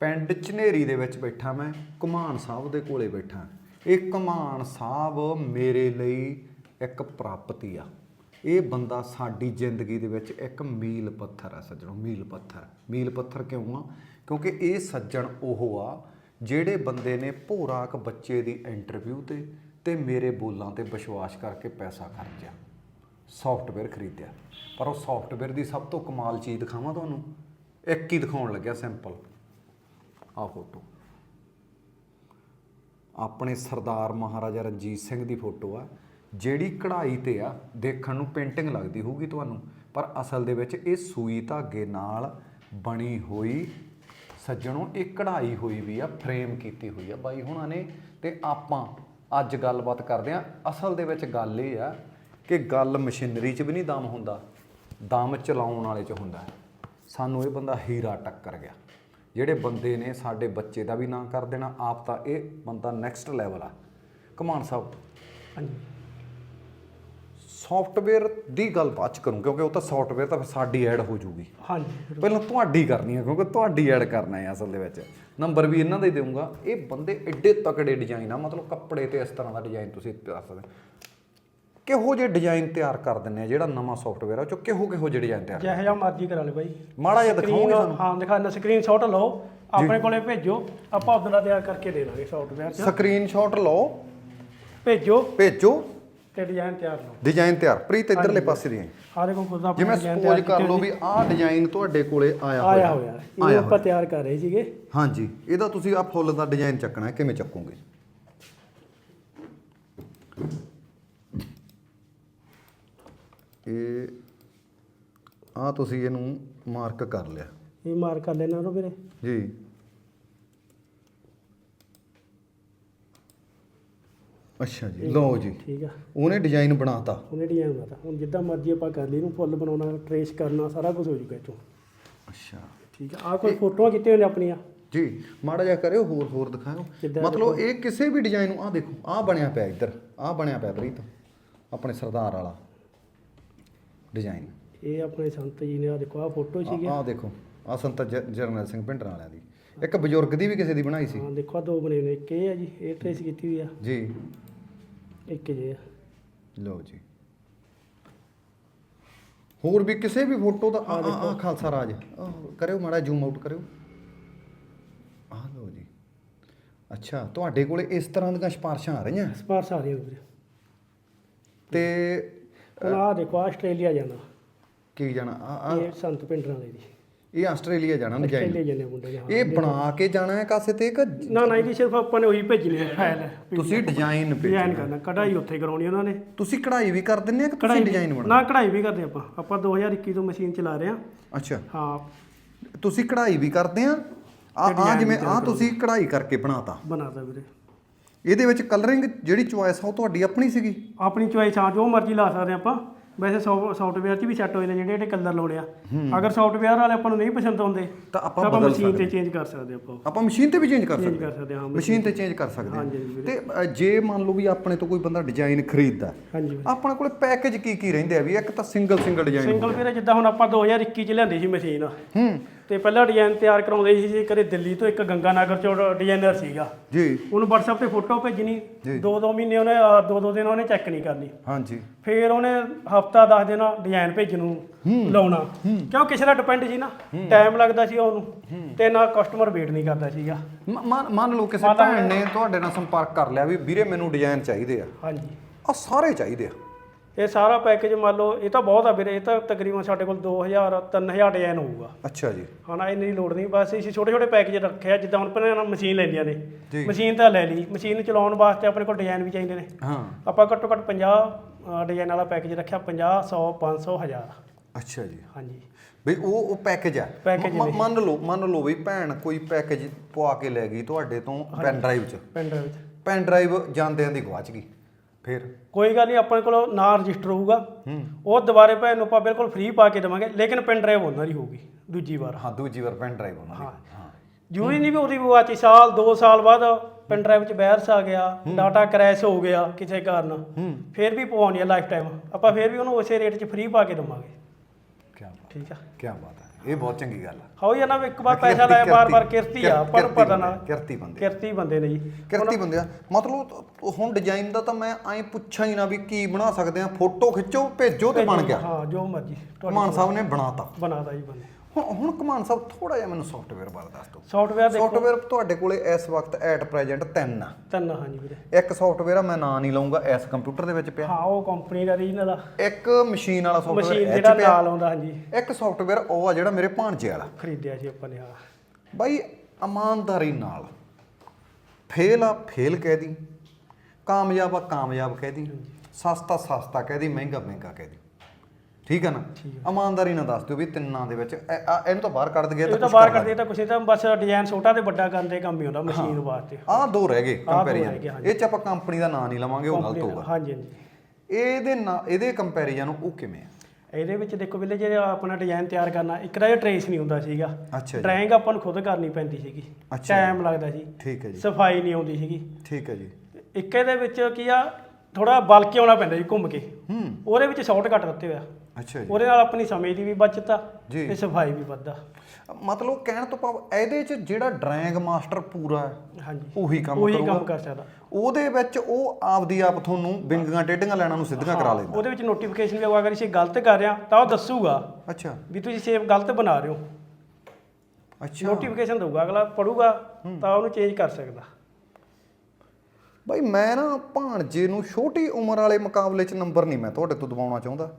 ਪਿੰਡ ਝਨੇਰੀ ਦੇ ਵਿੱਚ ਬੈਠਾ ਮੈਂ, ਕੁਮਾਨ ਸਾਹਿਬ ਦੇ ਕੋਲੇ ਬੈਠਾ। ਇਹ ਕੁਮਾਨ ਸਾਹਿਬ ਮੇਰੇ ਲਈ ਇੱਕ ਪ੍ਰਾਪਤੀ ਆ। ਇਹ ਬੰਦਾ ਸਾਡੀ ਜ਼ਿੰਦਗੀ ਦੇ ਵਿੱਚ ਇੱਕ ਮੀਲ ਪੱਥਰ ਆ ਸੱਜਣੋ, ਮੀਲ ਪੱਥਰ। ਮੀਲ ਪੱਥਰ ਕਿਉਂ ਆ? ਕਿਉਂਕਿ ਇਹ ਸੱਜਣ ਉਹ ਆ ਜਿਹੜੇ ਬੰਦੇ ਨੇ ਭੋਰਾਕ ਬੱਚੇ ਦੀ ਇੰਟਰਵਿਊ ਤੇ ਤੇ ਮੇਰੇ ਬੋਲਾਂ ਤੇ ਵਿਸ਼ਵਾਸ ਕਰਕੇ ਪੈਸਾ ਖਰਚਿਆ ਸੌਫਟਵੇਅਰ ਖਰੀਦਿਆ। ਪਰ ਉਹ ਸੌਫਟਵੇਅਰ ਦੀ ਸਭ ਤੋਂ ਕਮਾਲ ਚੀਜ਼ ਦਿਖਾਵਾਂ ਤੁਹਾਨੂੰ। ਇੱਕ ਹੀ ਦਿਖਾਉਣ ਲੱਗਿਆ ਸਿੰਪਲ ਆਹ ਫੋਟੋ। ਆਪਣੇ ਸਰਦਾਰ ਮਹਾਰਾਜਾ ਰਣਜੀਤ ਸਿੰਘ ਦੀ ਫੋਟੋ ਆ, ਜਿਹੜੀ ਕਢਾਈ ਤੇ ਆ, ਦੇਖਣ ਨੂੰ ਪੇਂਟਿੰਗ ਲੱਗਦੀ ਹੋਊਗੀ ਤੁਹਾਨੂੰ, ਪਰ ਅਸਲ ਦੇ ਵਿੱਚ ਇਹ ਸੂਈ ਧਾਗੇ ਨਾਲ ਬਣੀ ਹੋਈ ਸੱਜਣੋਂ, ਇਹ ਕਢਾਈ ਹੋਈ ਵੀ ਆ ਫਰੇਮ ਕੀਤੀ ਹੋਈ ਆ ਬਾਈ ਹੁਣਾਂ ਨੇ, ਤੇ ਆਪਾਂ ਅੱਜ ਗੱਲਬਾਤ ਕਰਦੇ ਆ ਅਸਲ ਦੇ ਵਿੱਚ ਗੱਲ ਇਹ ਆ ਕਿ ਗੱਲ ਮਸ਼ੀਨਰੀ 'ਚ ਵੀ ਨਹੀਂ ਦਮ ਹੁੰਦਾ, ਦਮ ਚਲਾਉਣ ਵਾਲੇ 'ਚ ਹੁੰਦਾ। ਸਾਨੂੰ ਇਹ ਬੰਦਾ ਹੀਰਾ ਟੱਕਰ ਗਿਆ। ਜਿਹੜੇ ਬੰਦੇ ਨੇ ਸਾਡੇ ਬੱਚੇ ਦਾ ਵੀ ਨਾਂ ਕਰ ਦੇਣਾ ਆਪ ਤਾਂ ਇਹ ਬੰਦਾ ਨੈਕਸਟ ਲੈਵਲ ਆ। ਕਮਾਨ ਸਾਹਿਬ ਹਾਂਜੀ। ਸੌਫਟਵੇਅਰ ਦੀ ਗੱਲ ਬਾਅਦ ਚ ਕਰੂੰ ਕਿਉਂਕਿ ਉਹ ਤਾਂ ਸੌਫਟਵੇਅਰ ਤਾਂ ਸਾਡੀ ਐਡ ਹੋ ਜੂਗੀ। ਹਾਂਜੀ ਪਹਿਲਾਂ ਤੁਹਾਡੀ ਕਰਨੀ ਹੈ ਕਿਉਂਕਿ ਤੁਹਾਡੀ ਐਡ ਕਰਨਾ ਹੈ ਅਸਲ ਦੇ ਵਿੱਚ। ਨੰਬਰ ਵੀ ਇਹਨਾਂ ਦਾ ਹੀ ਦੇਵਾਂਗਾ ਇਹ ਬੰਦੇ ਐਡੇ ਤਕੜੇ ਡਿਜ਼ਾਈਨ ਆ ਮਤਲਬ ਕੱਪੜੇ ਤੇ ਇਸ ਤਰ੍ਹਾਂ ਦਾ ਡਿਜ਼ਾਈਨ ਤੁਸੀਂ ਕਰ ਸਕਦੇ। ਕਿਹੋ ਜਿਹੇ ਡਿਜ਼ਾਈਨ ਤਿਆਰ ਕਰ ਦਿੰਨੇ ਆ? ਜਿਹੜਾ ਨਵਾਂ ਸੌਫਟਵੇਅਰ ਆ ਉਹ ਚ ਕਿਹੋ ਕਿਹੋ ਜਿਹੇ ਡਿਜ਼ਾਈਨ ਤਿਆਰ ਜਿਹੋ ਜਿਹਾ ਮਰਜ਼ੀ ਕਰਾ ਲੈ ਬਾਈ। ਮਾੜਾ ਜਿਹਾ ਦਿਖਾਓਗੇ ਸਾਨੂੰ? ਹਾਂ ਦਿਖਾ ਨਾ ਸਕਰੀਨਸ਼ਾਟ ਲਓ। ਆਪਣੇ ਕੋਲੇ ਭੇਜੋ। ਆਪਾਂ ਉਦੋਂ ਦਾ ਤਿਆਰ ਕਰਕੇ ਦੇ ਦਾਂਗੇ ਸੌਫਟਵੇਅਰ 'ਚ। ਸਕਰੀਨਸ਼ਾਟ ਲਓ। ਭੇਜੋ। ਭੇਜੋ। ਤੇ ਡਿਜ਼ਾਈਨ ਤਿਆਰ ਲਓ ਡਿਜ਼ਾਈਨ ਤਿਆਰ। ਪ੍ਰੀਤ ਇਧਰਲੇ ਪਾਸੇ ਦੀ ਆ ਦੇਖੋ ਖੁਦ ਆਪਣਾ ਜਿਵੇਂ ਸਪੋਜ਼ ਕਰ ਲਓ ਵੀ ਆਹ ਡਿਜ਼ਾਈਨ ਤੁਹਾਡੇ ਕੋਲੇ ਆਇਆ ਹੋਇਆ। ਆਇਆ ਹੋਇਆ। ਇਹ ਆਪਾਂ ਤਿਆਰ ਕਰ ਰਹੇ ਸੀਗੇ। ਹਾਂਜੀ। ਇਹਦਾ ਤੁਸੀਂ ਆ ਫੁੱਲ ਦਾ ਡਿਜ਼ਾਈਨ ਚੱਕਣਾ ਕਿਵੇਂ ਚੱਕੋਗੇ? ਇਹ ਆ ਤੁਸੀਂ ਇਹਨੂੰ ਮਾਰਕ ਕਰ ਲਿਆ। ਇਹ ਮਾਰ ਕਰ ਲੈਣਾ ਰੋ ਵੀਰੇ ਜੀ। ਅੱਛਾ ਜੀ ਲਓ ਜੀ। ਠੀਕ ਆ। ਉਹਨੇ ਡਿਜ਼ਾਈਨ ਬਣਾਤਾ। ਉਹਨੇ ਡਿਜ਼ਾਈਨ ਬਣਾਤਾ। ਹੁਣ ਜਿੱਦਾਂ ਮਰਜ਼ੀ ਆਪਾਂ ਕਰ ਲਈ ਇਹਨੂੰ ਫੁੱਲ ਬਣਾਉਣਾ ਟ੍ਰੇਸ ਕਰਨਾ ਸਾਰਾ ਕੁਝ ਹੋ ਜੂਗਾ ਇੱਥੋਂ। ਅੱਛਾ। ਠੀਕ ਆ ਆ ਕੋਈ ਫੋਟੋਆਂ ਕੀਤੀਆਂ ਨੇ ਆਪਣੀਆਂ? ਜੀ ਮਾੜਾ ਜਿਹਾ ਕਰਿਓ ਹੋਰ ਹੋਰ ਦਿਖਾਓ ਮਤਲਬ ਇਹ ਕਿਸੇ ਵੀ ਡਿਜ਼ਾਈਨ ਨੂੰ ਆ ਦੇਖੋ ਆ ਬਣਿਆ ਪਿਆ ਇੱਧਰ ਆ ਬਣਿਆ ਪਿਆ ਪ੍ਰੀਤ ਆਪਣੇ ਸਰਦਾਰ ਵਾਲਾ। ਡਿਜ਼ਾਈਨ ਇਹ ਆਪਣੇ ਸੰਤ ਜੀ ਨੇ ਆ ਦੇਖੋ ਆ ਫੋਟੋ ਸੀਗੀ। ਆ ਦੇਖੋ ਆ ਸੰਤ ਜ- ਜਰਨੈਲ ਸਿੰਘ ਭਿੰਡਰਾਂ ਵਾਲਿਆਂ ਦੀ। ਇੱਕ ਬਜ਼ੁਰਗ ਦੀ ਵੀ ਕਿਸੇ ਦੀ ਬਣਾਈ ਸੀ। ਹਾਂ ਦੇਖੋ ਆਹ ਦੋ ਬਣੇ ਨੇ ਇੱਕ ਇਹ ਆ ਜੀ ਇਹ ਟ੍ਰੇਸ ਕੀਤੀ ਹੋਈ ਆ। ਜੀ। ਇੱਕ ਜੇ ਆ। ਲਓ ਜੀ। ਹੋਰ ਵੀ ਕਿਸੇ ਵੀ ਫੋਟੋ ਦਾ ਆ ਆ- ਆ ਖਾਲਸਾ ਰਾਜ। ਆਹ, ਕਰਿਓ ਮਾੜਾ ਜ਼ੂਮ ਆਊਟ ਕਰਿਓ। ਆ ਲਓ ਜੀ। ਅੱਛਾ ਤੁਹਾਡੇ ਕੋਲੇ ਇਸ ਤਰ੍ਹਾਂ ਦੀਆਂ ਸਿਫਾਰਸ਼ਾਂ ਆ ਰਹੀਆਂ? ਸਪਾਰਸ ਆ ਰਹੀ ਵੀਰੇ। ਤੇ ਹੁਣ ਆ ਦੇਖੋ ਆਹ ਆਸਟ੍ਰੇਲੀਆ ਜਾਣਾ। ਕੀ ਜਾਣਾ? ਆ ਆ ਇਹ ਸੰਤ ਪਿੰਡਰਾਂ ਦੇ ਜੀ। ਇਹ ਆਸਟ੍ਰੇਲੀਆ ਜਾਣਾ ਡਿਜ਼ਾਈਨ ਆਸਟ੍ਰੇਲੀਆ ਜਾਂਦੇ ਮੁੰਡੇ ਹਾਂ। ਇਹ ਬਣਾ ਕੇ ਜਾਣਾ ਹੈ ਕਾਸੇ ਤੇ ਕਿ ਨਾ ਨਾ ਇਹਦੀ ਸਿਰਫ ਆਪਾਂ ਨੇ ਉਹੀ ਭੇਜਣੀ ਹੈ ਫਾਈਲ। ਤੁਸੀਂ ਡਿਜ਼ਾਈਨ ਡਿਜ਼ਾਈਨ ਕਰਨਾ ਕਢਾਈ ਉੱਥੇ ਕਰਾਉਣੀ ਉਹਨਾਂ ਨੇ। ਤੁਸੀਂ ਕਢਾਈ ਵੀ ਕਰ ਦਿੰਦੇ ਆ ਕਿ ਤੁਸੀਂ ਡਿਜ਼ਾਈਨ ਬਣਾ ਨਾ ਕਢਾਈ ਵੀ ਕਰਦੇ ਆਪਾਂ। ਆਪਾਂ 2021 ਤੋਂ ਮਸ਼ੀਨ ਚਲਾ ਰਹੇ ਹਾਂ। ਅੱਛਾ। ਹਾਂ। ਤੁਸੀਂ ਕਢਾਈ ਵੀ ਕਰਦੇ ਆ। ਆ ਆ ਜਿਵੇਂ ਆ ਤੁਸੀਂ ਕਢਾਈ ਕਰਕੇ ਬਣਾਤਾ। ਬਣਾਤਾ ਵੀਰੇ। ਇਹਦੇ ਵਿੱਚ ਕਲਰਿੰਗ ਜਿਹੜੀ ਚੁਆਇਸ ਆ ਉਹ ਤੁਹਾਡੀ ਆਪਣੀ ਸੀਗੀ? ਆਪਣੀ ਚੋਇਸ ਆ ਜੋ ਮਰਜ਼ੀ ਲਾ ਸਕਦੇ ਆਪਾਂ। ਵੈਸੇ ਸੌਫਟਵੇਅਰ 'ਚ ਵੀ ਸੈੱਟ ਹੋਏ ਨੇ ਜਿਹੜੇ ਜਿਹੜੇ ਕਲਰ ਲਾਉਣੇ ਆ। ਅਗਰ ਸੌਫਟਵੇਅਰ ਵਾਲੇ ਆਪਾਂ ਨੂੰ ਨਹੀਂ ਪਸੰਦ ਆਉਂਦੇ ਤਾਂ ਆਪਾਂ ਬਦਲ ਮਸ਼ੀਨ ਤੇ ਚੇਂਜ ਕਰ ਸਕਦੇ ਆਪਾਂ। ਆਪਾਂ ਮਸ਼ੀਨ ਤੇ ਵੀ ਚੇਂਜ ਕਰ ਸਕਦੇ ਹਾਂ। ਮਸ਼ੀਨ ਤੇ। ਚੇਂਜ ਕਰ ਸਕਦੇ ਹਾਂ। ਤੇ ਜੇ ਮੰਨ ਲਓ ਵੀ ਆਪਣੇ ਤੋਂ ਕੋਈ ਬੰਦਾ ਡਿਜ਼ਾਈਨ ਖਰੀਦਦਾ ਆਪਣੇ ਕੋਲੇ ਪੈਕੇਜ ਕੀ ਕੀ ਰਹਿੰਦੇ ਆ ਵੀ ਇੱਕ ਤਾਂ ਸਿੰਗਲ ਸਿੰਗਲ ਡਿਜ਼ਾਈਨ ਸਿੰਗਲ ਵੀਰੇ ਜਿੱਦਾਂ ਹੁਣ ਆਪਾਂ 2021 ਚ ਲਿਆਂਦੀ ਸੀ ਮਸ਼ੀਨ ਹੂੰ। ਤੇ ਪਹਿਲਾਂ ਡਿਜ਼ਾਈਨ ਤਿਆਰ ਕਰਾਉਂਦੇ ਸੀ ਜੀ ਕਦੇ ਦਿੱਲੀ ਤੋਂ ਇੱਕ ਗੰਗਾ ਨਗਰ ਚੋਂ ਡਿਜ਼ਾਈਨਰ ਸੀਗਾ। ਜੀ। ਉਹਨੂੰ WhatsApp ਤੇ ਫੋਟੋ ਭੇਜਣੀ ਜੀ। ਦੋ ਦੋ ਮਹੀਨੇ ਉਹਨੇ ਅਹ, ਦੋ ਦੋ ਦਿਨ ਉਹਨੇ ਚੈੱਕ ਨਹੀਂ ਕਰਨੀ। ਹਾਂਜੀ। ਫੇਰ ਉਹਨੇ ਹਫਤਾ 10 ਦਿਨ ਡਿਜ਼ਾਈਨ ਭੇਜਣ ਨੂੰ ਲਾਉਣਾ। ਕਿਉਂ ਕਿਸੇ ਦਾ ਡਿਪੈਂਡ ਸੀ ਨਾ? ਟਾਈਮ ਲੱਗਦਾ ਸੀ ਉਹਨੂੰ ਤੇ ਨਾ ਕਸਟਮਰ ਵੇਟ ਨਹੀਂ ਕਰਦਾ ਸੀਗਾ। ਮ- ਮੰਨ ਮੰਨ ਲਓ ਕਿਸੇ ਭੈਣ ਨੇ ਤੁਹਾਡੇ ਨਾਲ ਸੰਪਰਕ ਕਰ ਲਿਆ ਵੀ ਵੀਰੇ ਮੈਨੂੰ ਡਿਜ਼ਾਈਨ ਚਾਹੀਦੇ ਆ। ਹਾਂਜੀ। ਆ ਸਾਰੇ ਚਾਹੀਦੇ ਆ। ਇਹ ਸਾਰਾ ਪੈਕੇਜ ਮੰਨ ਲਓ ਇਹ ਤਾਂ ਬਹੁਤ ਆ ਵੀਰੇ ਇਹ ਤਾਂ ਤਕਰੀਬਨ ਸਾਡੇ ਕੋਲ 2000 3000 ਡਿਜ਼ਾਈਨ ਹੋਊਗਾ। ਅੱਛਾ ਜੀ। ਹਾਂ ਇੰਨੀ ਲੋੜ ਨਹੀਂ ਬਸ ਅਸੀਂ ਛੋਟੇ ਛੋਟੇ ਪੈਕੇਜ ਰੱਖਿਆ ਜਿੱਦਾਂ ਹੁਣ ਪਹਿਲਾਂ ਮਸ਼ੀਨ ਲੈ ਲਿਆ ਨੇ। ਮਸ਼ੀਨ ਤਾਂ ਲੈ ਲਈ ਮਸ਼ੀਨ ਚਲਾਉਣ ਵਾਸਤੇ ਆਪਣੇ ਕੋਲ ਡਿਜ਼ਾਈਨ ਵੀ ਚਾਹੀਦੇ ਨੇ। ਹਾਂ। ਆਪਾਂ ਘੱਟੋ ਘੱਟ 50 ਡਿਜ਼ਾਈਨ ਵਾਲਾ ਪੈਕੇਜ ਰੱਖਿਆ 50 100 500 1000 ਅੱਛਾ ਜੀ। ਹਾਂਜੀ। ਬਈ ਉਹ ਉਹ ਪੈਕੇਜ ਆ। ਮੰਨ ਲਓ ਮੰਨ ਲਓ ਵੀ ਭੈਣ ਕੋਈ ਪੈਕੇਜ ਪਵਾ ਕੇ ਲੈ ਗਈ ਤੁਹਾਡੇ ਤੋਂ ਪੈਨ ਡਰਾਈਵ 'ਚ। ਪੈਨ ਡਰਾਈਵ 'ਚ। ਪੈਨ ਡਰਾਈਵ ਜਾਂਦਿਆਂ ਦੀ ਗਵਾਚ ਗਈ। ਫਿਰ? ਕੋਈ ਗੱਲ ਨਹੀਂ ਆਪਣੇ ਕੋਲ ਨਾ ਰਜਿਸਟਰ ਹੋਊਗਾ। ਉਹ ਦੁਬਾਰੇ ਭੈਣ ਨੂੰ ਆਪਾਂ ਬਿਲਕੁਲ ਫ੍ਰੀ ਪਾ ਕੇ ਦੇਵਾਂਗੇ ਲੇਕਿਨ ਪੈਨ ਡਰਾਈਵ ਉਹਨਾਂ ਦੀ ਹੋਊਗੀ ਦੂਜੀ ਵਾਰ। ਹਾਂ ਦੂਜੀ ਵਾਰ ਪੈਨ ਡਰਾਈਵ ਉਹਨਾਂ ਦੀ। ਹਾਂ। ਜ਼ਰੂਰੀ ਨਹੀਂ ਵੀ ਉਹਦੀ ਗੁਆਚੀ ਸਾਲ 2 ਸਾਲ ਬਾਅਦ ਪੈਨ ਡਰਾਈਵ 'ਚ ਵਾਇਰਸ ਆ ਗਿਆ ਡਾਟਾ ਕ੍ਰੈਸ਼ ਹੋ ਗਿਆ ਕਿਸੇ ਕਾਰਨ। ਫਿਰ ਵੀ ਪਵਾਉਣੀ ਹੈ ਲਾਈਫ ਟਾਈਮ ਆਪਾਂ ਫਿਰ ਵੀ ਉਹਨੂੰ ਉਸੇ ਰੇਟ 'ਚ ਫ੍ਰੀ ਪਾ ਕੇ ਦੇਵਾਂਗੇ। ਕੀ ਬਾਤ। ਠੀਕ ਆ। ਕੀ ਬਾਤ ਹੈ। ਇਹ ਬਹੁਤ ਚੰਗੀ ਗੱਲ ਆ। ਹੋ ਜਾਂ ਨਾ ਵੀ ਇੱਕ ਵਾਰ ਪੈਸਾ ਲਾਇਆ ਬਾਰ-ਬਾਰ ਕਿਰਤੀ ਆ ਨੂੰ ਪਤਾ ਨਾ। ਕਿਰਤੀ ਬੰਦੇ। ਕਿਰਤੀ ਬੰਦੇ ਨੇ ਜੀ। ਕਿਰਤੀ ਬੰਦੇ ਆ। ਮਤਲਬ ਹੁਣ ਡਿਜ਼ਾਈਨ ਦਾ ਤਾਂ ਮੈਂ ਐਂ ਪੁੱਛਾਂ ਹੀ ਨਾ ਵੀ ਕੀ ਬਣਾ ਸਕਦੇ ਆ। ਫੋਟੋ ਖਿੱਚੋ ਭੇਜੋ ਤੇ ਬਣ ਗਿਆ। ਹਾਂ ਜੋ ਮਰਜ਼ੀ। ਕਮਾਨ ਸਾਹਿਬ ਨੇ ਬਣਾਤਾ। ਬਣਾਦਾ ਜੀ ਬੰਦੇ ਹੁਣ ਹੁਣ ਕਮਾਨ ਸਾਹਿਬ ਥੋੜਾ ਜਿਹਾ ਮੈਨੂੰ ਸੌਫਟਵੇਅਰ ਬਾਰੇ ਦੱਸ ਦਿਓ। ਸੌਫਟਵੇਅਰ ਦੇਖੋ। ਸੌਫਟਵੇਅਰ ਤੁਹਾਡੇ ਕੋਲੇ ਇਸ ਵਕਤ ਐਟ ਪ੍ਰੈਜ਼ੈਂਟ ਤਿੰਨ ਆ। ਤਿੰਨ ਹਾਂਜੀ ਵੀਰੇ। ਇੱਕ ਸੌਫਟਵੇਅਰ ਆ ਮੈਂ ਨਾਂ ਨਹੀਂ ਲਵਾਂਗਾ ਇਸ ਕੰਪਿਊਟਰ ਦੇ ਵਿੱਚ ਪਿਆ। ਹਾਂ ਉਹ ਕੰਪਨੀ ਦਾ ਰੀਜਨਲ ਆ। ਇੱਕ ਮਸ਼ੀਨ ਵਾਲਾ ਮਸ਼ੀਨ ਸੌਫਟਵੇਅਰ ਜਿਹੜਾ 'ਚ ਪਿਆ। ਨਾਲ ਆਉਂਦਾ ਹਾਂਜੀ। ਇੱਕ ਸੌਫਟਵੇਅਰ ਉਹ ਆ ਜਿਹੜਾ ਮੇਰੇ ਭਾਂਜੇ ਵਾਲਾ। ਖਰੀਦਿਆ ਸੀ ਆਪਾਂ ਨੇ ਹਾਂ ਬਾਈ ਇਮਾਨਦਾਰੀ ਨਾਲ। ਫੇਲ ਆ ਫੇਲ ਕਹਿ ਦੀ। ਕਾਮਯਾਬ ਆ ਕਾਮਯਾਬ ਕਹਿ ਦੀ। ਸਸਤਾ ਸਸਤਾ ਕਹਿ ਦੀ ਮਹਿੰਗਾ ਮਹਿੰਗਾ ਕਹਿ ਦੀ। ਠੀਕ ਹੈ ਨਾ? ਇਮਾਨਦਾਰੀ ਨਾਲ ਦੱਸ ਦਿਓ ਵੀ ਤਿੰਨਾਂ ਦੇ ਵਿੱਚ। ਇਹ- ਆ- ਇਹਨੂੰ ਤਾਂ ਬਾਹਰ ਕੱਢ ਦਈਏ ਇਹ ਤਾਂ ਬਾਹਰ ਕਰਦੇ ਤਾਂ ਕੁਛ ਇਹ ਤਾਂ ਬਸ ਡਿਜ਼ਾਈਨ ਛੋਟਾ ਤੇ ਵੱਡਾ ਕਰਨ ਦੇ ਕੰਮ ਹੀ ਹੁੰਦਾ ਮਸ਼ੀਨ ਵਾਸਤੇ। ਆਹ ਦੋ ਰਹਿ ਗਏ ਆਹ ਦੋ ਰਹਿ ਕੰਪੈਰੀਜ਼ਨ ਗਏ। ਇਹ ਚ ਆਪਾਂ ਕੰਪਨੀ ਦਾ ਨਾਂ ਨਹੀਂ ਲਵਾਂਗੇ ਉਹ ਗਲਤ ਹੋਊਗਾ। ਹਾਂਜੀ ਹਾਂਜੀ। ਇਹਦੇ ਨਾਲ ਇਹਦੇ ਕੰਪੈਰੀਜ਼ਨ ਉਹ ਕਿਵੇਂ ਆ? ਇਹਦੇ ਵਿੱਚ ਦੇਖੋ ਵੀਲੇ ਜੇ ਆਪਣਾ ਡਿਜ਼ਾਈਨ ਤਿਆਰ ਕਰਨਾ ਇੱਕ ਤਾਂ ਇਹ ਟਰੇਸ ਨਹੀਂ ਹੁੰਦਾ ਸੀਗਾ। ਅੱਛਾ ਜੀ। ਡਰਾਇੰਗ ਆਪਾਂ ਨੂੰ ਖੁਦ ਕਰਨੀ ਪੈਂਦੀ ਸੀਗੀ। ਅੱਛਾ ਟਾਈਮ ਲੱਗਦਾ ਸੀ। ਠੀਕ ਹੈ ਜੀ। ਸਫ਼ਾਈ ਨਹੀਂ ਆਉਂਦੀ ਸੀਗੀ। ਠੀਕ ਹੈ ਜੀ। ਇੱਕ ਇਹਦੇ ਵਿੱਚ ਕੀ ਆ ਥੋੜਾ ਬਲ ਕੇ ਆਉਣਾ ਪੈਂਦਾ ਜੀ ਘੁੰਮ ਕੇ। ਹੂੰ। ਉਹਦੇ ਵਿੱਚ ਸ਼ਾਰਟਕਟ ਦਿੱਤੇ ਹੋਇਆ ਅੱਛਾ ਜੀ। ਉਹਦੇ ਨਾਲ ਆਪਣੀ ਸਮੇਂ ਦੀ ਵੀ ਬਚਤ ਆ ਜੀ। ਤੇ ਸਫ਼ਾਈ ਵੀ ਵੱਧਦਾ। ਮਤਲਬ ਕਹਿਣ ਤੋਂ ਭਾਵ ਇਹਦੇ ਚ ਜਿਹੜਾ ਡਰਾਇੰਗ ਮਾਸਟਰ ਪੂਰਾ ਹੈ ਹਾਂਜੀ। ਉਹੀ ਕੰਮ ਉਹੀ ਕਰੂਗਾ। ਕੰਮ ਕਰ ਸਕਦਾ। ਉਹਦੇ ਵਿੱਚ ਉਹ ਆਪਦੀ ਆਪ ਤੁਹਾਨੂੰ ਬਿੰਗੀਆਂ ਟੇਢੀਆਂ ਲੈਣਾ ਨੂੰ ਸਿੱਧੀਆਂ ਕਰਾ ਲੈਂਦਾ। ਉਹਦੇ ਵਿੱਚ ਨੋਟੀਫਿਕੇਸ਼ਨ ਵੀ ਆਊਗਾ। ਅਗਰ ਅਸੀਂ ਗਲਤ ਕਰ ਰਹੇ ਤਾਂ ਉਹ ਦੱਸੂਗਾ ਅੱਛਾ। ਵੀ ਤੁਸੀਂ ਸੇਵ ਗਲਤ ਬਣਾ ਰਹੇ ਹੋ। ਅੱਛਾ। ਨੋਟੀਫਿਕੇਸ਼ਨ ਦਊਗਾ ਅਗਲਾ ਪੜੂਗਾ ਤਾਂ ਉਹਨੂੰ ਚੇਂਜ ਕਰ ਸਕਦਾ। ਬਾਈ ਮੈਂ ਨਾ ਭਾਣਜੇ ਨੂੰ ਛੋਟੀ ਉਮਰ ਵਾਲੇ ਮੁਕਾਬਲੇ 'ਚ ਨੰਬਰ ਨਹੀਂ ਮੈਂ ਤੁਹਾਡੇ ਤੋਂ ਦਵਾਉਣਾ ਚਾਹੁੰਦਾ।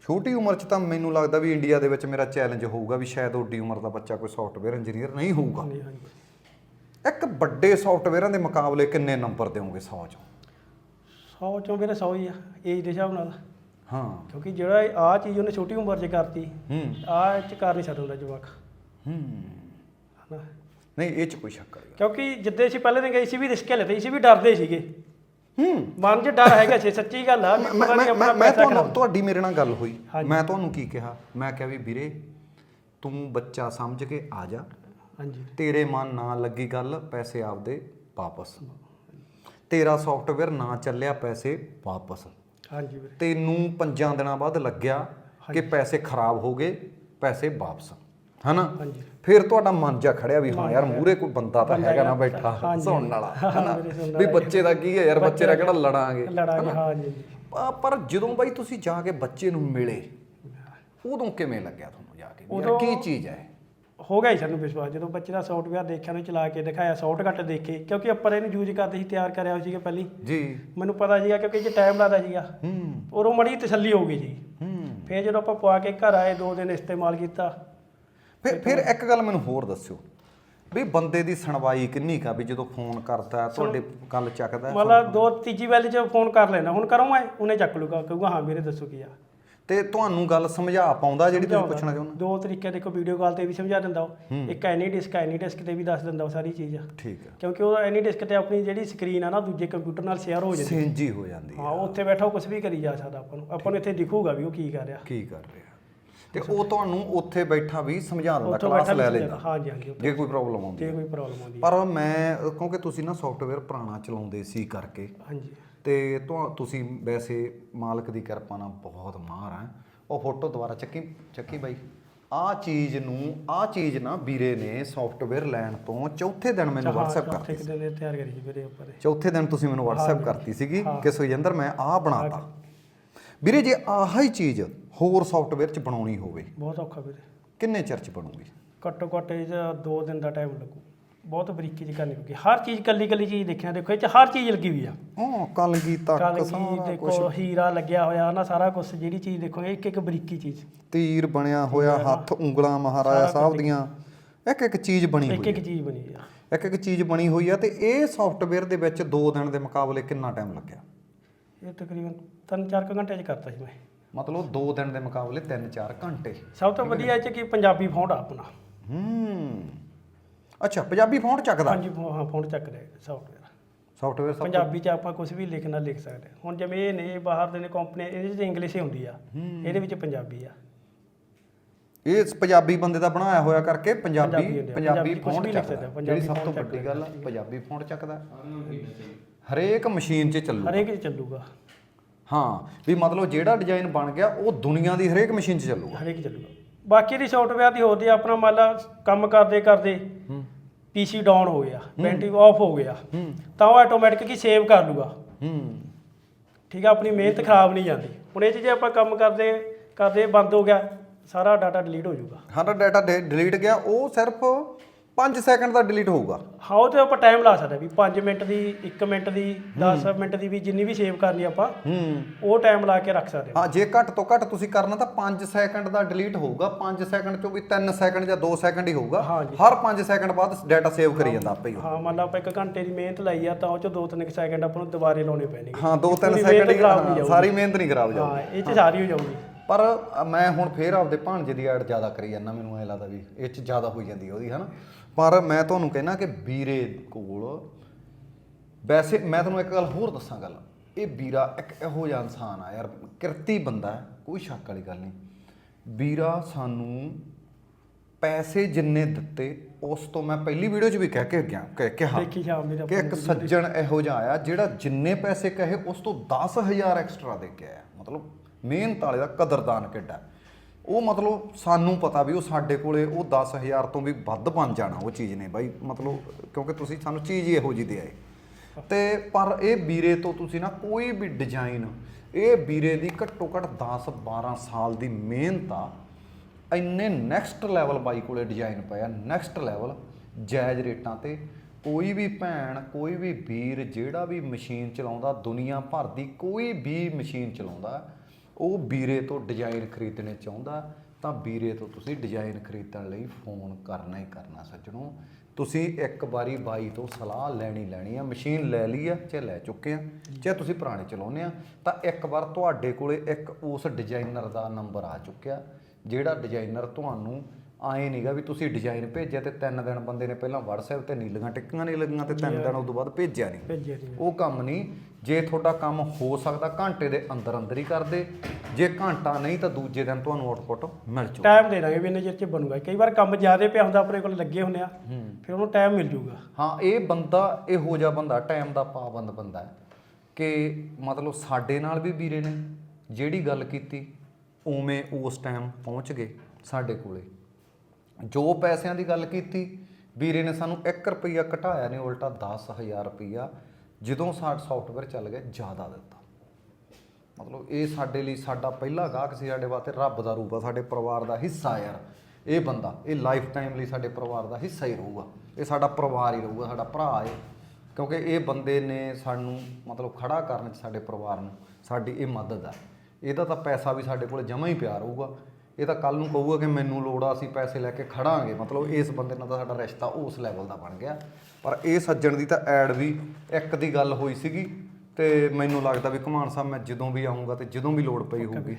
ਛੋਟੀ ਉਮਰ 'ਚ ਤਾਂ ਮੈਨੂੰ ਲੱਗਦਾ ਵੀ ਇੰਡੀਆ ਦੇ ਵਿੱਚ ਮੇਰਾ ਚੈਲੰਜ ਹੋਊਗਾ ਵੀ ਸ਼ਾਇਦ ਓਡੀ ਉਮਰ ਦਾ ਬੱਚਾ ਕੋਈ ਸੌਫਟਵੇਅਰ ਇੰਜੀਨੀਅਰ ਨਹੀਂ ਹੋਊਗਾ। ਇੱਕ ਵੱਡੇ ਸੌਫਟਵੇਅਰਾਂ ਦੇ ਮੁਕਾਬਲੇ ਕਿੰਨੇ ਨੰਬਰ ਦਿਓਗੇ 100 ਚੋਂ? 100 ਚੋਂ ਮੇਰੇ 100 ਹੀ ਆ ਏਜ ਦੇ ਹਿਸਾਬ ਨਾਲ। ਹਾਂ। ਕਿਉਂਕਿ ਜਿਹੜਾ ਆਹ ਚੀਜ਼ ਉਹਨੇ ਛੋਟੀ ਉਮਰ 'ਚ ਕਰਤੀ ਹੂੰ। ਆਹ ਚ ਕਰ ਨਹੀਂ ਸਕਦਾ ਜਵਾਕ। ਹੂੰ। ਹਨਾ। ਨਹੀਂ ਇਹ 'ਚ ਕੋਈ ਸ਼ੱਕ ਨਹੀਂ। ਕਿਉਂਕਿ ਜਿੱਦੇ ਅਸੀਂ ਪਹਿਲੇ ਦਿਨ ਗਏ ਸੀ ਵੀ ਰਿਸਕ ਲੈਤੇ ਸੀ ਵੀ ਡਰਦੇ ਸੀਗੇ। ਹੂੰ। ਮਨ 'ਚ ਡਰ ਹੈਗਾ ਸੀ ਸੱਚੀ ਗੱਲ ਆ। ਮੈਂ ਤੁਹਾਨੂੰ ਤੁਹਾਡੀ ਮੇਰੇ ਨਾਲ ਗੱਲ ਹੋਈ। ਮੈਂ ਤੁਹਾਨੂੰ ਕੀ ਕਿਹਾ? ਮੈਂ ਕਿਹਾ ਵੀ ਵੀਰੇ ਤੂੰ ਬੱਚਾ ਸਮਝ ਕੇ ਆ ਜਾ। ਹਾਂਜੀ। ਤੇਰੇ ਮਨ ਨਾ ਲੱਗੀ ਗੱਲ ਪੈਸੇ ਆਪਦੇ ਵਾਪਸ। ਤੇਰਾ ਸੌਫਟਵੇਅਰ ਨਾ ਚੱਲਿਆ ਪੈਸੇ ਵਾਪਸ। ਹਾਂਜੀ ਵੀਰੇ। ਤੈਨੂੰ ਪੰਜਾਂ ਦਿਨਾਂ ਬਾਅਦ ਲੱਗਿਆ ਕਿ ਪੈਸੇ ਖਰਾਬ ਹੋ ਗਏ ਪੈਸੇ ਵਾਪਸ। ਹਨਾ? ਫਿਰ ਤੁਹਾਡਾ ਮਨ ਜਾ ਖੜਿਆ ਵੀ ਹਾਂ ਯਾਰ ਮੂਰੇ ਕੋਈ ਬੰਦਾ ਤਾਂ ਹੈਗਾ ਨਾ ਬੈਠਾ। ਸੁਣਨ ਵਾਲਾ ਹਨਾ? ਵੀ ਬੱਚੇ ਦਾ ਕੀ ਹੈ ਯਾਰ ਬੱਚੇ ਦਾ ਕਿਹੜਾ ਲੜਾਂਗੇ ਪਰ ਜਦੋਂ ਬਾਈ ਤੁਸੀਂ ਜਾ ਕੇ ਬੱਚੇ ਨੂੰ ਮਿਲੇ ਉਦੋਂ ਕਿਵੇਂ ਲੱਗਿਆ ਤੁਹਾਨੂੰ ਜਾ ਕੇ? ਯਾਰ ਕੀ ਚੀਜ਼ ਹੈ ਹੋ ਗਿਆ ਸਾਨੂੰ ਵਿਸ਼ਵਾਸ ਜਦੋਂ ਬੱਚੇ ਦਾ ਸੌਫਟਵੇਅਰ ਦੇਖਿਆ ਨੂੰ ਚਲਾ ਕੇ ਦਿਖਾਇਆ ਸ਼ਾਰਟਕਟ ਦੇਖੇ ਕਿਉਂਕਿ ਆਪਾਂ ਇਹਨੂੰ ਯੂਜ਼ ਕਰਦੇ ਸੀ ਤਿਆਰ ਕਰਿਆ ਹੋਇਆ ਸੀਗਾ ਪਹਿਲੀ। ਜੀ। ਮੈਨੂੰ ਪਤਾ ਸੀਗਾ ਕਿਉਂਕਿ ਜੇ ਟਾਈਮ ਲੱਗਦਾ ਸੀਗਾ। ਹੂੰ। ਉਦੋਂ ਮੜੀ ਤਸੱਲੀ ਹੋ ਗਈ ਜੀ। ਹੂੰ। ਫਿਰ ਜਦੋਂ ਆਪਾਂ ਪਵਾ ਕੇ ਘਰ ਆਏ ਦੋ ਦਿਨ ਇਸਤੇਮਾਲ ਕੀਤਾ ਫਿਰ ਫਿਰ ਇੱਕ ਗੱਲ ਮੈਨੂੰ ਹੋਰ ਦੱਸਿਓ ਵੀ ਬੰਦੇ ਦੀ ਸੁਣਵਾਈ ਕਿੰਨੀ ਕਾ ਵੀ ਜਦੋਂ ਫੋਨ ਕਰਦਾ ਤੁਹਾਡੇ ਗੱਲ ਚੱਕਦਾ ਮਤਲਬ ਦੋ ਤੀਜੀ ਵੈਲ 'ਚ ਫੋਨ ਕਰ ਲੈਣਾ ਹੁਣ ਕਰੂੰ ਮੈਂ? ਉਹਨੇ ਚੱਕ ਲੂਗਾ ਕਹੂਗਾ ਹਾਂ ਵੀਰੇ ਦੱਸੋ ਕੀ ਆ? ਤੇ ਤੁਹਾਨੂੰ ਗੱਲ ਸਮਝਾ ਪਾਉਂਦਾ ਜਿਹੜੀ ਤੁਸੀਂ ਪੁੱਛਣਾ ਚਾਹੁੰਦੇ ਦੋ ਤਰੀਕੇ ਦੇਖੋ ਵੀਡੀਓ ਕਾਲ ਤੇ ਵੀ ਸਮਝਾ ਦਿੰਦਾ ਉਹ। ਇੱਕ ਐਨੀ ਡਿਸਕ ਐਨੀ ਡਿਸਕ ਤੇ ਵੀ ਦੱਸ ਦਿੰਦਾ ਉਹ ਸਾਰੀ ਚੀਜ਼। ਠੀਕ ਹੈ ਕਿਉਂਕਿ ਉਹ ਐਨੀ ਡਿਸਕ ਤੇ ਆਪਣੀ ਜਿਹੜੀ ਸਕਰੀਨ ਆ ਨਾ ਦੂਜੇ ਕੰਪਿਊਟਰ ਨਾਲ ਸ਼ੇਅਰ ਹੋ ਜਾਂਦੀ ਸਿੰਜੀ ਹੋ ਜਾਂਦੀ ਹੈ ਹਾਂ ਉੱਥੇ ਬੈਠਾ ਉਹ ਕੁਝ ਵੀ ਕਰੀ ਜਾ ਸਕਦਾ ਆਪਾਂ ਨੂੰ। ਆਪਾਂ ਨੂੰ ਇੱਥੇ ਦਿਖੂਗਾ ਵੀ ਉਹ ਕੀ ਕਰ ਰਿਹਾ। ਕੀ ਕਰ ਰਿਹਾ। ਤੇ ਉਹ ਤੁਹਾਨੂੰ ਉੱਥੇ ਬੈਠਾ ਵੀ ਸਮਝਾ ਦਿੰਦਾ ਕਲਾਸ ਲੈ ਲੈਂਦਾ। ਹਾਂਜੀ ਹਾਂਜੀ ਜੇ ਕੋਈ ਪ੍ਰੋਬਲਮ ਆਉਂਦੀ ਜੇ ਕੋਈ ਪ੍ਰੋਬਲਮ ਆਉਂਦੀ ਹੈ। ਪਰ ਮੈਂ ਕਿਉਂਕਿ ਤੁਸੀਂ ਨਾ ਸੌਫਟਵੇਅਰ ਪੁਰਾਣਾ ਚਲਾਉਂਦੇ ਸੀ ਕਰਕੇ ਹਾਂਜੀ। ਤੇ ਤੁਸੀਂ ਵੈਸੇ ਮਾਲਕ ਦੀ ਕਿਰਪਾ ਨਾਲ ਬਹੁਤ ਮਾਹਰ ਆ ਉਹ ਫੋਟੋ ਦੁਬਾਰਾ ਚੱਕੀ ਚੱਕੀ ਬਾਈ। ਆਹ ਚੀਜ਼ ਨੂੰ ਆਹ ਚੀਜ਼ ਨਾ ਵੀਰੇ ਨੇ ਸੌਫਟਵੇਅਰ ਲੈਣ ਤੋਂ ਚੌਥੇ ਦਿਨ ਮੈਨੂੰ WhatsApp ਕਰਤੀ ਕੁ ਦਿਨ ਇਹ ਤਿਆਰ ਕਰੀ ਸੀ ਵੀਰੇ ਉੱਪਰ ਇਹ। ਚੌਥੇ ਦਿਨ ਤੁਸੀਂ ਮੈਨੂੰ WhatsApp ਕਰਤੀ ਸੀਗੀ ਕਿ ਸੁਖਜਿੰਦਰ ਮੈਂ ਆਹ ਬਣਾਤਾ। ਵੀਰੇ ਜੇ ਆਹ ਹੀ ਚੀਜ਼ ਹੋਰ ਸੌਫਟਵੇਅਰ ਚ ਬਣਾਉਣੀ ਹੋਵੇ ਬਹੁਤ ਔਖਾ ਵੀਰੇ। ਕਿੰਨੇ ਚਿਰ ਚ ਬਣੂਗੀ? ਘੱਟੋ ਘੱਟ ਇਹ 'ਚ ਦੋ ਦਿਨ ਦਾ ਟਾਈਮ ਲੱਗੂ। ਬਹੁਤ ਬਰੀਕੀ ਚ ਕਰਨੀ ਪਊਗੀ। ਹਰ ਚੀਜ਼ ਕੱਲੀ ਕੱਲੀ ਚੀਜ਼ ਦੇਖਿਆ ਦੇਖੋ ਇਹ ਚ ਹਰ ਚੀਜ਼ ਲੱਗੀ ਹੋਈ ਆ। ਹਾਂ ਕਲਗੀ ਤੱਕ ਸਾਰਾ ਦੇਖੋ ਹੀਰਾ ਲੱਗਿਆ ਹੋਇਆ ਨਾ ਸਾਰਾ ਕੁਝ ਜਿਹੜੀ ਚੀਜ਼ ਦੇਖੋਗੇ ਇੱਕ ਇੱਕ ਬਰੀਕੀ ਚੀਜ਼। ਤੀਰ ਬਣਿਆ ਹੋਇਆ ਹੱਥ ਉਂਗਲਾਂ ਮਹਾਰਾਜਾ ਸਾਹਿਬ ਦੀਆਂ। ਇੱਕ ਇੱਕ ਚੀਜ਼ ਬਣੀ ਇੱਕ ਹੋਈ ਇੱਕ ਚੀਜ਼ ਬਣੀ ਆ। ਇੱਕ ਇੱਕ ਚੀਜ਼ ਬਣੀ ਹੋਈ ਆ ਤੇ ਇਹ ਸੌਫਟਵੇਅਰ ਦੇ ਵਿੱਚ 2 ਦਿਨ ਦੇ ਮੁਕਾਬਲੇ ਕਿੰਨਾ ਟਾਈਮ ਲੱਗਿਆ? ਇਹ ਤਕਰੀਬਨ 3-4 ਘੰਟੇ ਚ ਕਰਤਾ ਸੀ ਮੈਂ। ਮਤਲਬ 2 ਦਿਨ ਦੇ ਮੁਕਾਬਲੇ 3-4 ਘੰਟੇ। ਸਭ ਤੋਂ ਵਧੀਆ ਇਹ ਚ ਕੀ ਪੰਜਾਬੀ ਫੌਂਟ ਆ ਆਪਣਾ। ਹੂੰ। ਅੱਛਾ ਪੰਜਾਬੀ ਫੌਂਟ ਚੱਕਦਾ? ਹਾਂਜੀ ਫੌ- ਹਾਂ ਫੌਂਟ ਚੱਕ ਰਿਹਾ ਸੌਫਟਵੇਅਰ ਸੌਫਟਵੇਅਰ ਸਭ ਪੰਜਾਬੀ ਚ ਆਪਾਂ ਕੁਝ ਵੀ ਲਿਖਣਾ ਲਿਖ ਸਕਦੇ ਹਾਂ। ਹੁਣ ਜਿਵੇਂ ਇਹ ਨੇ ਬਾਹਰ ਦੇ ਨੇ ਕੰਪਨੀ ਇਹਦੇ ਚ ਇੰਗਲਿਸ਼ ਹੀ ਹੁੰਦੀ ਆ। ਇਹਦੇ ਵਿੱਚ ਪੰਜਾਬੀ ਆ। ਇਹ ਪੰਜਾਬੀ ਬੰਦੇ ਦਾ ਬਣਾਇਆ ਹੋਇਆ ਕਰਕੇ ਪੰਜਾਬੀ ਪੰਜਾਬੀ ਹੁੰਦੇ ਆ, ਪੰਜਾਬੀ ਪੰਜਾਬੀ ਕੁਛ ਫੌਂਟ ਵੀ ਲਿਖ ਚੱਕਦਾ। ਸਕਦਾ, ਜਿਹੜੀ ਪੰਜਾਬੀ ਸਭ ਤੋਂ ਫੌਂਟ ਵੱਡੀ ਗੱਲ ਆ ਪੰਜਾਬੀ ਫੌਂਟ ਚੱਕਦਾ। ਹਰੇਕ ਮਸ਼ੀਨ 'ਚ ਚੱਲੂ ਹਰੇਕ ਚ ਚੱਲੂਗਾ। ਹਾਂ ਵੀ ਮਤਲਬ ਜਿਹੜਾ ਡਿਜ਼ਾਈਨ ਬਣ ਗਿਆ ਉਹ ਦੁਨੀਆ ਦੀ ਹਰੇਕ ਮਸ਼ੀਨ 'ਚ ਚੱਲੂਗਾ। ਹਰੇਕ ਚੱਲੂਗਾ। ਬਾਕੀ ਦੀ ਸੌਫਟਵੇਅਰ ਦੀ ਹੋਦੀ ਆਪਣਾ ਮੰਨ ਲਾ ਕੰਮ ਕਰਦੇ ਕਰਦੇ ਹੂੰ। ਪੀਸੀ ਡਾਊਨ ਹੋ ਗਿਆ ਬੈਟਰੀ ਆਫ ਹੋ ਗਿਆ ਹੂੰ। ਤਾਂ ਉਹ ਆਟੋਮੈਟਿਕ ਹੀ ਸੇਵ ਕਰ ਲੂਗਾ। ਹੂੰ। ਠੀਕ ਆ ਆਪਣੀ ਮਿਹਨਤ ਖਰਾਬ ਨਹੀਂ ਜਾਂਦੀ। ਹੁਣ ਇਹ 'ਚ ਜੇ ਆਪਾਂ ਕੰਮ ਕਰਦੇ ਕਰਦੇ ਬੰਦ ਹੋ ਗਿਆ ਸਾਰਾ ਡਾਟਾ ਡਿਲੀਟ ਹੋ ਜਾਊਗਾ। ਸਾਡਾ ਡਾਟਾ ਡਿਲੀਟ ਗਿਆ ਉਹ ਸਿਰਫ 5 ਸੈਕਿੰਡ ਦਾ ਡਿਲੀਟ ਹੋਊਗਾ। ਹਾਂ ਉਹ ਤੇ ਆਪਾਂ ਟਾਈਮ ਲਾ ਸਕਦੇ ਵੀ 5 ਮਿੰਟ ਦੀ 1 ਮਿੰਟ ਦੀ 10 ਮਿੰਟ ਦੀ ਵੀ ਜਿੰਨੀ ਵੀ ਸੇਵ ਕਰਨੀ ਆਪਾਂ ਹੂੰ। ਉਹ ਟਾਈਮ ਲਾ ਕੇ ਰੱਖ ਸਕਦੇ ਹਾਂ। ਜੇ ਘੱਟ ਤੋਂ ਘੱਟ ਤੁਸੀਂ ਕਰਨਾ ਤਾਂ 5 ਸੈਕਿੰਡ ਦਾ ਡਿਲੀਟ ਹੋਊਗਾ। 5 ਸੈਕਿੰਡ ਚੋਂ ਵੀ 3 ਸੈਕਿੰਡ ਜਾਂ 2 ਸੈਕਿੰਡ ਹੀ ਹੋਊਗਾ। ਹਾਂਜੀ। ਹਰ 5 ਸੈਕਿੰਡ ਬਾਅਦ ਡਾਟਾ ਸੇਵ ਕਰੀ ਜਾਂਦਾ ਆਪੇ ਹੀ ਉਹ। ਹਾਂ ਮੰਨ ਲਾ ਆਪਾਂ 1 ਘੰਟੇ ਦੀ ਮਿਹਨਤ ਲਾਈ ਆ ਤਾਂ ਉਹ ਚ 2-3 ਸੈਕਿੰਡ ਆਪਾਂ ਨੂੰ ਦੁਬਾਰੇ ਲਾਉਣੇ ਪੈਣਗੇ। ਹਾਂ 2-3 ਪੂਰੀ ਸੈਕਿੰਡ ਮਿਹਨਤ ਹੀ ਖਰਾਬ ਨਹੀਂ ਹਾਂ, ਜਾਊਗੀ। ਸਾਰੀ ਮਿਹਨਤ ਨਹੀਂ ਖਰਾਬ ਜਾਊ ਹਾਂ ਇਹ ਚ ਸਾਰੀ ਹੋ ਜਾਊਗੀ। ਪਰ ਅ, ਮੈਂ ਹੁਣ ਫੇਰ ਆਪਦੇ ਭਾਣਜੇ ਦੀ ਐਡ ਜ਼ਿਆਦਾ ਕਰੀ ਜਾਂਦਾ ਮੈਨੂੰ ਐ ਲੱਗਦਾ ਵੀ ਇਹ ਚ ਜ਼ਿਆਦਾ ਹੋਈ ਜਾਂਦੀ ਉਹਦੀ ਹਨਾ? ਪਰ ਮੈਂ ਤੁਹਾਨੂੰ ਕਹਿਣਾ ਕਿ ਵੀਰੇ ਕੋਲ ਵੈਸੇ ਮੈਂ ਤੁਹਾਨੂੰ ਇੱਕ ਗੱਲ ਹੋਰ ਦੱਸਾਂ ਗੱਲ। ਇਹ ਵੀਰਾ ਇੱਕ ਇਹੋ ਜਿਹਾ ਇਨਸਾਨ ਆ ਯਾਰ ਕਿਰਤੀ ਬੰਦਾ ਹੈ ਕੋਈ ਸ਼ੱਕ ਵਾਲੀ ਗੱਲ ਨਹੀਂ। ਵੀਰਾ ਸਾਨੂੰ ਪੈਸੇ ਜਿੰਨੇ ਦਿੱਤੇ ਉਸ ਤੋਂ ਮੈਂ ਪਹਿਲੀ ਵੀਡੀਓ 'ਚ ਵੀ ਕਹਿ ਕੇ ਗਿਆ ਕਹਿ ਦੇਖੀ ਸ਼ਾਮ ਦੀ ਕਿ ਇੱਕ ਸੱਜਣ ਇਹੋ ਜਿਹਾ ਆਇਆ ਜਿਹੜਾ ਜਿੰਨੇ ਪੈਸੇ ਕਹੇ ਉਸ ਤੋਂ 10000 ਐਕਸਟਰਾ ਦੇ ਕੇ ਆਇਆ। ਮਤਲਬ ਮਿਹਨਤ ਵਾਲੇ ਦਾ ਕਦਰਦਾਨ ਕਿੱਡਾ। ਹੈ। ਉਹ ਮਤਲਬ ਸਾਨੂੰ ਪਤਾ ਵੀ ਉਹ ਸਾਡੇ ਕੋਲੇ ਉਹ 10000 ਤੋਂ ਵੀ ਵੱਧ ਬਣ ਜਾਣਾ ਉਹ ਚੀਜ਼ ਨੇ ਬਾਈ, ਮਤਲਬ ਕਿਉਂਕਿ ਤੁਸੀਂ ਸਾਨੂੰ ਚੀਜ਼ ਹੀ ਇਹੋ ਜਿਹੀ ਦੇ ਆਏ। ਤੇ ਪਰ ਇਹ ਵੀਰੇ ਤੋਂ ਤੁਸੀਂ ਨਾ ਕੋਈ ਵੀ ਡਿਜ਼ਾਈਨ ਇਹ ਵੀਰੇ ਦੀ ਘੱਟੋ ਘੱਟ 10 12 ਸਾਲ ਦੀ ਮਿਹਨਤ ਆ। ਇੰਨੇ ਨੈਕਸਟ ਲੈਵਲ ਬਾਈ ਕੋਲੇ ਡਿਜ਼ਾਈਨ ਪਿਆ ਨੈਕਸਟ ਲੈਵਲ ਜਾਇਜ਼ ਰੇਟਾਂ ਤੇ। ਕੋਈ ਵੀ ਭੈਣ, ਕੋਈ ਵੀ ਵੀਰ ਜਿਹੜਾ ਵੀ ਮਸ਼ੀਨ ਚਲਾਉਂਦਾ, ਦੁਨੀਆ ਭਰ ਦੀ ਕੋਈ ਵੀ ਮਸ਼ੀਨ ਚਲਾਉਂਦਾ ਉਹ ਵੀਰੇ ਤੋਂ ਡਿਜ਼ਾਈਨ ਖਰੀਦਣੇ ਚਾਹੁੰਦਾ, ਤਾਂ ਵੀਰੇ ਤੋਂ ਤੁਸੀਂ ਡਿਜ਼ਾਈਨ ਖਰੀਦਣ ਲਈ ਫੋਨ ਕਰਨਾ ਹੀ ਕਰਨਾ ਸੱਜਣੋ। ਤੁਸੀਂ ਇੱਕ ਵਾਰੀ ਬਾਈ ਤੋਂ ਸਲਾਹ ਲੈਣੀ ਲੈਣੀ ਆ, ਮਸ਼ੀਨ ਲੈ ਲਈ ਆ, ਚਾਹੇ ਲੈ ਚੁੱਕੇ ਆ, ਚਾਹੇ ਤੁਸੀਂ ਪੁਰਾਣੇ ਚਲਾਉਂਦੇ ਆ, ਤਾਂ ਇੱਕ ਵਾਰ ਤੁਹਾਡੇ ਕੋਲੇ ਇੱਕ ਉਸ ਡਿਜ਼ਾਈਨਰ ਦਾ ਨੰਬਰ ਆ ਚੁੱਕਿਆ, ਜਿਹੜਾ ਡਿਜ਼ਾਈਨਰ ਤੁਹਾਨੂੰ ਆਏ ਨਹੀਂਗਾ ਵੀ ਤੁਸੀਂ ਡਿਜ਼ਾਈਨ ਭੇਜਿਆ ਤੇ ਤਿੰਨ ਦਿਨ ਬੰਦੇ ਨੇ ਪਹਿਲਾਂ WhatsApp ਤੇ ਨੀਲੀਆਂ ਟਿੱਕੀਆਂ ਨਹੀਂ ਲੱਗੀਆਂ ਤੇ ਤਿੰਨ ਦਿਨ ਉਦੋਂ ਬਾਅਦ ਭੇਜਿਆ ਨਹੀਂ ਭੇਜਿਆ ਨਹੀਂ ਉਹ ਕੰਮ ਨਹੀਂ ਜੇ ਤੁਹਾਡਾ ਕੰਮ ਹੋ ਸਕਦਾ ਘੰਟੇ ਦੇ ਅੰਦਰ ਅੰਦਰ ਹੀ ਕਰਦੇ ਜੇ ਘੰਟਾ ਨਹੀਂ ਤਾਂ ਦੂਜੇ ਦਿਨ ਤੁਹਾਨੂੰ ਆਉਟਪੁੱਟ ਮਿਲ ਚੁੱਕਾ ਟਾਈਮ ਦੇ ਦਾਂਗੇ ਵੀ ਇੰਨੇ ਚਿਰ ਚ ਬਣੂਗਾ। ਕਈ ਵਾਰ ਕੰਮ ਜ਼ਿਆਦਾ ਪਿਆ ਹੁੰਦਾ ਆਪਣੇ ਕੋਲ ਲੱਗੇ ਹੁੰਦੇ ਆ ਫਿਰ ਉਹਨੂੰ ਟਾਈਮ ਮਿਲ ਜੂਗਾ। ਹਾਂ ਇਹ ਬੰਦਾ ਇਹੋ ਜਿਹਾ ਬੰਦਾ ਟਾਈਮ ਦਾ ਪਾਬੰਦ ਬੰਦਾ ਹੈ ਕਿ ਮਤਲਬ ਸਾਡੇ ਨਾਲ ਵੀ ਵੀਰੇ ਨੇ। ਜਿਹੜੀ ਗੱਲ ਕੀਤੀ ਉਵੇਂ ਉਸ ਟਾਈਮ ਪਹੁੰਚ ਗਏ ਸਾਡੇ ਕੋਲੇ। ਜੋ ਪੈਸਿਆਂ ਦੀ ਗੱਲ ਕੀਤੀ, ਵੀਰੇ ਨੇ ਸਾਨੂੰ 1 ਰੁਪਈਆ ਘਟਾਇਆ ਨਹੀਂ, ਉਲਟਾ 10000 ਰੁਪਈਆ, ਜਦੋਂ ਸਾਡਾ ਸੌਫਟਵੇਅਰ ਚੱਲ ਗਿਆ, ਜ਼ਿਆਦਾ ਦਿੱਤਾ। ਮਤਲਬ ਇਹ ਸਾਡੇ ਲਈ ਸਾਡਾ ਪਹਿਲਾ ਗਾਹਕ ਸੀ, ਸਾਡੇ ਵਾਸਤੇ ਰੱਬ ਦਾ ਰੂਪ ਆ, ਸਾਡੇ ਪਰਿਵਾਰ ਦਾ ਹਿੱਸਾ ਯਾਰ। ਇਹ ਬੰਦਾ, ਇਹ ਲਾਈਫ ਟਾਈਮ ਲਈ ਸਾਡੇ ਪਰਿਵਾਰ ਦਾ ਹਿੱਸਾ ਹੀ ਰਹੂਗਾ। ਇਹ ਸਾਡਾ ਪਰਿਵਾਰ ਹੀ ਰਹੂਗਾ, ਸਾਡਾ ਭਰਾ ਹੈ। ਕਿਉਂਕਿ ਇਹ ਬੰਦੇ ਨੇ ਸਾਨੂੰ ਮਤਲਬ ਖੜਾ ਕਰਨ ਚ ਸਾਡੇ ਪਰਿਵਾਰ ਨੂੰ ਸਾਡੀ ਇਹ ਮਦਦ ਆ। ਇਹਦਾ ਤਾਂ ਪੈਸਾ ਵੀ ਸਾਡੇ ਕੋਲ ਜਮਾ ਹੀ ਪਿਆ ਰਹੂਗਾ। ਇਹ ਤਾਂ ਕੱਲ ਨੂੰ ਕਹੂਗਾ ਕਿ ਮੈਨੂੰ ਲੋੜ ਆ ਅਸੀਂ ਪੈਸੇ ਲੈ ਕੇ ਖੜਾਂਗੇ। ਮਤਲਬ ਇਸ ਬੰਦੇ ਨਾਲ ਤਾਂ ਸਾਡਾ ਰਿਸ਼ਤਾ ਉਸ ਲੈਵਲ ਦਾ ਬਣ ਗਿਆ। ਪਰ ਇਹ ਸੱਜਣ ਦੀ ਤਾਂ ਐਡ ਵੀ ਇੱਕ ਦੀ ਗੱਲ ਹੋਈ ਸੀਗੀ ਤੇ ਮੈਨੂੰ ਲੱਗਦਾ ਵੀ ਘਮਾਨ ਸਾਹਿਬ ਮੈਂ ਜਦੋਂ ਵੀ ਆਉਂਗਾ ਤੇ ਜਦੋਂ ਵੀ ਲੋੜ ਪਈ ਹੋਊਗੀ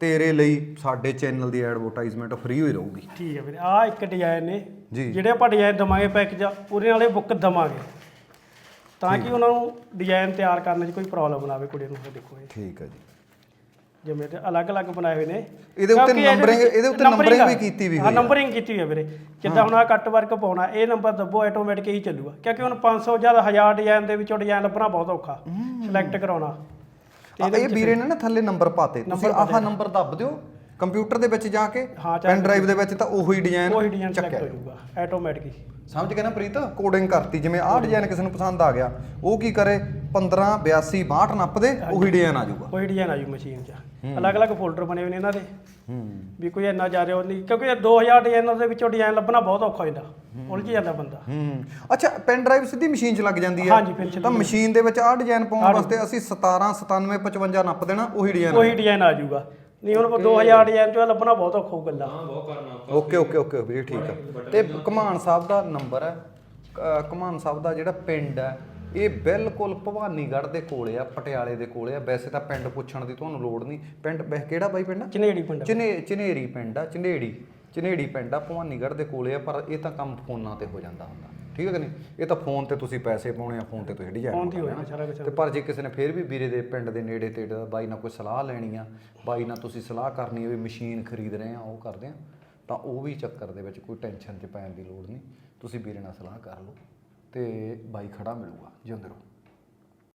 ਤੇਰੇ ਲਈ ਸਾਡੇ ਚੈਨਲ ਦੀ ਐਡਵਰਟਾਈਜ਼ਮੈਂਟ ਫ੍ਰੀ ਹੋਈ ਰਹੂਗੀ। ਠੀਕ ਹੈ ਵੀਰੇ। ਆ ਇੱਕ ਡਿਜ਼ਾਈਨ ਨੇ। ਜਿਹੜੇ ਆਪਾਂ ਡਿਜ਼ਾਈਨ ਦਵਾਂਗੇ ਪੈਕੇਜ ਉਹਦੇ ਨਾਲੇ ਬੁੱਕ ਦਵਾਂਗੇ। ਤਾਂ ਕਿ ਉਹਨਾਂ ਨੂੰ ਡਿਜ਼ਾਈਨ ਤਿਆਰ ਕਰਨ 'ਚ ਕੋਈ ਪ੍ਰੋਬਲਮ ਨਾ ਆਵੇ ਕੁੜੀ ਨੂੰ। ਦੇਖੋ ਇਹ। ਠੀਕ ਹੈ ਜੀ। ਜਿਵੇਂ ਤੇ ਅਲੱਗ-ਅਲੱਗ ਬਣਾਏ ਹੋਏ ਨੇ। ਇਹਦੇ ਉੱਤੇ ਕਿਉਂਕਿ ਵਿੱਚ ਇਹਦੇ ਉੱਤੇ ਆ। ਵੀ ਕੀਤੀ ਵੀ ਹਾਂ ਹੋਈ। ਨੰਬਰਿੰਗ ਕੀਤੀ ਹੋਈ ਹੈ ਵੀਰੇ। ਜਿੱਦਾਂ ਹੁਣ ਆ ਕੱਟ ਵਰਕ ਪਾਉਣਾ ਇਹ ਨੰਬਰ ਦੱਬੋ ਆਟੋਮੈਟਿਕ ਹੀ ਚੱਲੂਗਾ। ਕਿਉਂਕਿ ਹੁਣ 500 ਜਾਂ 1000 ਡਿਜ਼ਾਈਨ ਦੇ ਵਿੱਚੋਂ ਡਿਜ਼ਾਈਨ ਲੱਭਣਾ ਬਹੁਤ ਔਖਾ। ਸਿਲੈਕਟ ਕਰਾਉਣਾ। ਆ, ਇਹ ਵੀਰੇ ਨੇ ਨਾ ਥੱਲੇ ਨੰਬਰ ਪਾਤੇ। ਤੁਸੀਂ ਆਹ ਨੰਬਰ ਦੱਬ ਦਿਓ ਕੰਪਿਊਟਰ ਦੇ ਵਿੱਚ ਜਾ ਕੇ ਹਾਂ, ਚਾਹੇ ਪੈਨ ਡਰਾਈਵ ਦੇ ਵਿੱਚ ਤਾਂ ਉਹੀ ਡਿਜ਼ਾਈਨ ਉਹੀ ਡਿਜ਼ਾਈਨ ਚੱਕਿਆ ਸਿਲੈਕਟ ਹੋ ਜਾਊਗਾ ਆਟੋਮੈਟਿਕ ਹੀ। ਸਮਝ ਗਏ ਨਾ ਪ੍ਰੀਤ? ਕੋਡਿੰਗ ਕਰਤੀ ਜਿਵੇਂ ਆਹ ਡਿਜ਼ਾਈਨ ਕਿਸੇ ਨੂੰ ਪਸੰਦ ਆ ਗਿਆ ਉਹ ਕੀ ਕਰੇ? 15 82 62 ਨੱਪ ਦੇ ਉਹੀ ਡਿਜ਼ਾਈਨ ਆ ਜਾਊਗਾ। ਉਹੀ ਡਿਜ਼ਾਈਨ ਆ ਜੂ ਮਸ਼ੀਨ 'ਚ। ਅਲੱਗ-ਅਲੱਗ ਫੋਲਡਰ ਬਣੇ ਹੋਏ ਨੇ ਇਹਨਾਂ ਦੇ। ਹੂੰ। ਵੀ ਕੋਈ ਇੰਨਾ ਜ਼ਿਆਦਾ ਉਹ ਨਹੀਂ ਕਿਉਂਕਿ ਇਹ 2000 ਡਿਜ਼ਾਈਨਰ ਦੇ ਵਿੱਚੋਂ ਡਿਜ਼ਾਈਨ ਲੱਭਣਾ ਬਹੁਤ ਔਖਾ ਹੋ ਜਾਂਦਾ। ਉਲਝ ਜਾਂਦਾ ਬੰਦਾ। ਹੂੰ। ਅੱਛਾ ਪੈਨ ਡਰਾਈਵ ਸਿੱਧੀ ਮਸ਼ੀਨ 'ਚ ਲੱਗ ਜਾਂਦੀ ਹੈ ਹਾਂਜੀ, ਫਿਰ ਤਾਂ ਮਸ਼ੀਨ ਦੇ ਵਿੱਚ ਆਹ ਡਿਜ਼ਾਈਨ ਪਾਉਣ ਵਾਸਤੇ ਅਸੀਂ 17 97 55 ਨੱਪ ਦੇਣਾ ਉਹੀ ਡਿਜ਼ਾਈਨ ਉਹੀ ਡਿਜ਼ਾਈਨ ਆ ਜਾਊਗਾ। ਨਹੀਂ ਹੁਣ 2000 ਡਿਜ਼ਾਈਨ ਚੋਂ ਲੱਭਣਾ ਬਹੁਤ ਔਖਾ ਹੋ ਗੱਲਾਂ ਓਕੇ ਓਕੇ ਓਕੇ ਵੀਰੇ ਠੀਕ ਹੈ ਤੇ ਘਮਾਨ ਸਾਹਿਬ ਦਾ ਨੰਬਰ ਹੈ ਅ, ਘਮਾਨ ਸਾਹਿਬ ਦਾ ਜਿਹੜਾ ਪਿੰਡ ਹੈ ਇਹ ਬਿਲਕੁਲ ਭਵਾਨੀਗੜ੍ਹ ਦੇ ਕੋਲੇ ਆ ਪਟਿਆਲੇ ਦੇ ਕੋਲੇ ਆ। ਵੈਸੇ ਤਾਂ ਪਿੰਡ ਪੁੱਛਣ ਦੀ ਤੁਹਾਨੂੰ ਲੋੜ ਨਹੀਂ। ਪਿੰਡ ਵੈਸੇ ਕਿਹੜਾ ਬਾਈ ਪਿੰਡ? ਆ? ਚਨੇੜੀ ਪਿੰਡ ਚਨੇ ਚਨੇਰੀ ਪਿੰਡ ਆ ਚਨੇੜੀ। ਚਨੇੜੀ ਪਿੰਡ ਆ ਭਵਾਨੀਗੜ੍ਹ ਦੇ ਕੋਲੇ ਆ ਪਰ ਇਹ ਤਾਂ ਕੰਮ ਫੋਨਾਂ ਤੇ ਹੋ ਜਾਂਦਾ ਹੁੰਦਾ। ਠੀਕ ਹੈ ਕਿ ਨਹੀਂ? ਇਹ ਤਾਂ ਫੋਨ ਤੇ ਤੁਸੀਂ ਪੈਸੇ ਪਾਉਣੇ ਆ ਫੋਨ ਤੇ ਤੁਸੀਂ ਡਿਜ਼ਾਈਨ ਫੋਨ ਤੇ ਹੋ ਜਾਣਾ ਸਾਰਾ ਕੁਝ ਤੇ ਪਰ ਜੇ ਕਿਸੇ ਨੇ ਫੇਰ ਵੀ ਵੀਰੇ ਦੇ ਪਿੰਡ ਦੇ ਨੇੜੇ ਤੇੜੇ ਬਾਈ ਨਾਲ ਕੋਈ ਸਲਾਹ ਲੈਣੀ ਆ ਬਾਈ ਨਾਲ ਤੁਸੀਂ ਸਲਾਹ ਕਰਨੀ ਹੈ ਵੀ ਮਸ਼ੀਨ ਖਰੀਦ ਰਹੇ ਆ ਉਹ ਕਰਦੇ ਆ ਤਾਂ ਉਹ ਵੀ ਚੱਕਰ ਦੇ ਵਿੱਚ ਕੋਈ ਟੈਨਸ਼ਨ 'ਚ ਪੈਣ ਦੀ ਲੋੜ ਨਹੀਂ। ਤੁਸੀਂ ਵੀਰੇ ਨਾਲ ਸਲਾਹ ਕਰ ਲਓ। ਤੇ ਬਾਈ ਖੜਾ ਮਿਲੂਗਾ ਜਿਉਂਦੇ ਰਹੋ